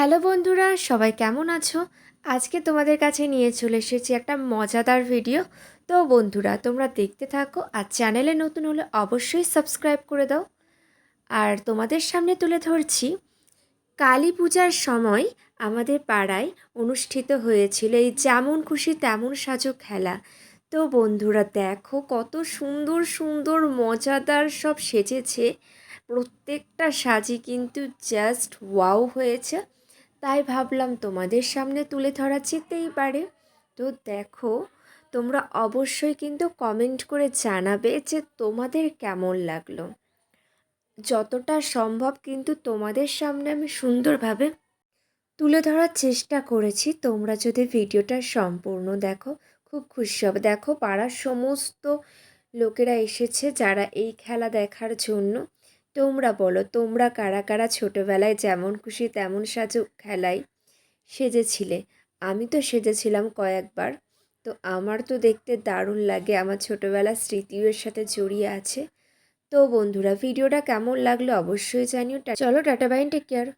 Hello বন্ধুরা, সবাই কেমন আছো? আজকে তোমাদের কাছে নিয়ে চলে এসেছি একটা মজাদার ভিডিও তো বন্ধুরা, তোমরা দেখতে থাকো আর চ্যানেলে নতুন হলে অবশ্যই সাবস্ক্রাইব করে দাও। আর তোমাদের সামনে তুলে ধরছি, কালী পূজার সময় আমাদের পাড়ায় অনুষ্ঠিত হয়েছিল এই যেমন খুশি তেমন সাজো খেলা। তো বন্ধুরা, দেখো কত সুন্দর সুন্দর মজাদার সব সেজেছে। প্রত্যেকটা সাজি কিন্তু জাস্ট ওয়াও হয়েছে। তাই ভাবলাম তোমাদের সামনে তুলে ধরা যেতেই পারে। তো দেখো, তোমরা অবশ্যই কিন্তু কমেন্ট করে জানাবে যে তোমাদের কেমন লাগল। যতটা সম্ভব কিন্তু তোমাদের সামনে আমি সুন্দরভাবে তুলে ধরার চেষ্টা করেছি। তোমরা যদি ভিডিওটা সম্পূর্ণ দেখো, খুব খুশি হবে। দেখো, পাড়ার সমস্ত লোকেরা এসেছে যারা এই খেলা দেখার জন্য। তোমরা বলো, তোমরা কারা কারা ছোটোবেলায় যেমন খুশি তেমন সাজু খেলায় সেজেছিলে? আমি তো সেজেছিলাম কয়েকবার। তো আমার তো দেখতে দারুণ লাগে, আমার ছোটোবেলার স্মৃতিও এর সাথে জড়িয়ে আছে। তো বন্ধুরা, ভিডিওটা কেমন লাগল অবশ্যই জানিও। চলো, টাটা বাইন টেক কেয়ার